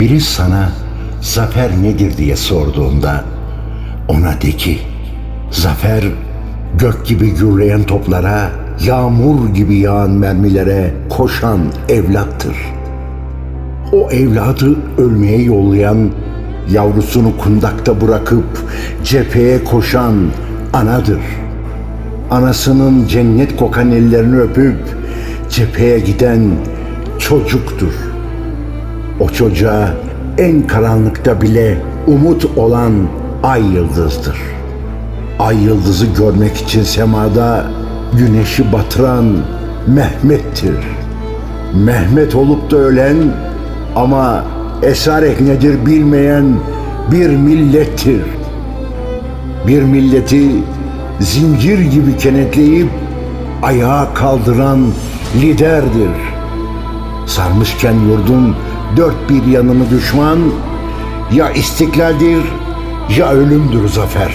Biri sana zafer nedir diye sorduğunda ona de ki zafer gök gibi gürleyen toplara, yağmur gibi yağan mermilere koşan evlattır. O evladı ölmeye yollayan, yavrusunu kundakta bırakıp cepheye koşan anadır. Anasının cennet kokan ellerini öpüp cepheye giden çocuktur. O çocuğa en karanlıkta bile umut olan ay yıldızdır. Ay yıldızı görmek için semada güneşi batıran Mehmet'tir. Mehmet olup da ölen ama esaret nedir bilmeyen bir millettir. Bir milleti zincir gibi kenetleyip ayağa kaldıran liderdir. Sarmışken yurdun dört bir yanını düşman, ya istiklaldir ya ölümdür zafer.